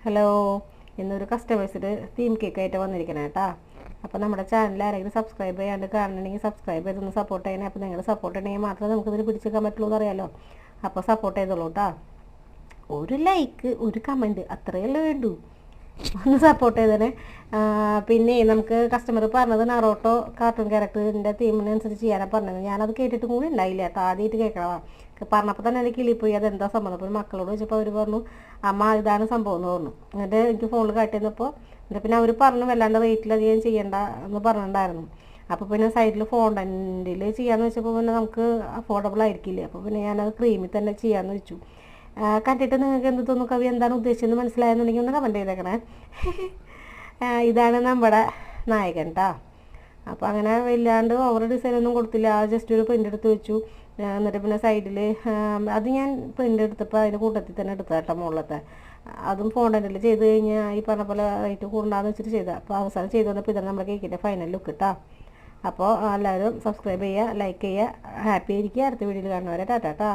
Hello. ഇന്നൊരു കസ്റ്റമേഴ്സിന്റെ theme cake ആയിട്ട് വന്നിരിക്കണേ കേട്ടോ അപ്പോൾ നമ്മുടെ ചാനൽ ആരെങ്കിലും സബ്സ്ക്രൈബ് ചെയ്യാണ്ട് കാണണമെങ്കിൽ സബ്സ്ക്രൈബ് ചെയ്തൊന്ന് സപ്പോർട്ട് ചെയ്യണേ. അപ്പോൾ നിങ്ങൾ സപ്പോർട്ട് ചെയ്യണമെങ്കിൽ മാത്രമേ നമുക്ക് ഇതിന് പിടിച്ചെടുക്കാൻ പറ്റുള്ളൂ എന്ന് അറിയാലോ അപ്പോൾ സപ്പോർട്ട് ചെയ്തോളൂ കേട്ടോ ഒരു ലൈക്ക് ഒരു കമന്റ് അത്രയല്ലേ വേണ്ടൂ ഒന്ന് സപ്പോർട്ട് ചെയ്തേനെ. പിന്നെ നമുക്ക് കസ്റ്റമർ പറഞ്ഞത് നറോട്ടോ കാർട്ടൂൺ ക്യാരക്ടറിന്റെ തീമിനനുസരിച്ച് ചെയ്യാനാണ് പറഞ്ഞത്. ഞാനത് കേട്ടിട്ടും കൂടി ഉണ്ടായില്ല. കേട്ടോ. ആദ്യമായിട്ട് കേൾക്കണതാ. പറഞ്ഞപ്പോൾ തന്നെ എനിക്ക് കിളിപ്പോയി അതെന്താ സംഭവം അപ്പോൾ മക്കളോട് ചോദിച്ചപ്പോൾ അവർ പറഞ്ഞു അമ്മ ഇതാണ് സംഭവം എന്ന് പറഞ്ഞു. എന്നിട്ട് എനിക്ക് ഫോണിൽ കാട്ടിയിരുന്നപ്പോൾ എന്നിട്ട് പിന്നെ അവർ പറഞ്ഞു വല്ലാണ്ട് റേറ്റിലധികം ചെയ്യണ്ട എന്ന് പറഞ്ഞിട്ടുണ്ടായിരുന്നു. അപ്പോൾ പിന്നെ സൈഡിൽ ഫോണ്ടന്റിൽ ചെയ്യാമെന്ന് വെച്ചപ്പോൾ പിന്നെ നമുക്ക് അഫോർഡബിൾ ആയിരിക്കില്ലേ? അപ്പോൾ പിന്നെ ഞാനത് ക്രീമിൽ തന്നെ ചെയ്യാമെന്ന് വെച്ചു. കണ്ടിട്ട് നിങ്ങൾക്ക് എന്ത് തോന്നുന്നു? കവി എന്താണ് ഉദ്ദേശിച്ചത് മനസ്സിലായെന്നുണ്ടെങ്കിൽ ഒന്ന് കമന്റ് ചെയ്തേക്കണേ. ഇതാണ് നമ്മുടെ നായകൻ കേട്ടോ അപ്പോൾ അങ്ങനെ വല്ലാണ്ട് ഓവർ ഡിസൈൻ ഒന്നും കൊടുത്തില്ല. ജസ്റ്റ് ഒരു പ്രിന്റ് എടുത്ത് വെച്ചു. എന്നിട്ട് പിന്നെ സൈഡിൽ അത് ഞാൻ പ്രിന്റ് എടുത്തപ്പോൾ അതിന്റെ കൂട്ടത്തിൽ തന്നെ എടുത്ത കേട്ടോ മുകളിലത്തെ അതും ഫോണ്ടന്റിൽ ചെയ്ത് കഴിഞ്ഞാൽ ഈ പറഞ്ഞ പോലെ റേറ്റ് കൂടണ്ടാന്ന് വെച്ചിട്ട് ചെയ്താൽ അപ്പോൾ അവസാനം ചെയ്ത് ഇതാണ് നമ്മുടെ കേക്കിന്റെ ഫൈനൽ ലുക്ക് കേട്ടോ അപ്പോൾ എല്ലാവരും സബ്സ്ക്രൈബ് ചെയ്യുക ലൈക്ക് ചെയ്യുക ഹാപ്പി ആയിരിക്കുക. അടുത്ത വീഡിയോയിൽ കാണുന്നവരെ ടാറ്റാ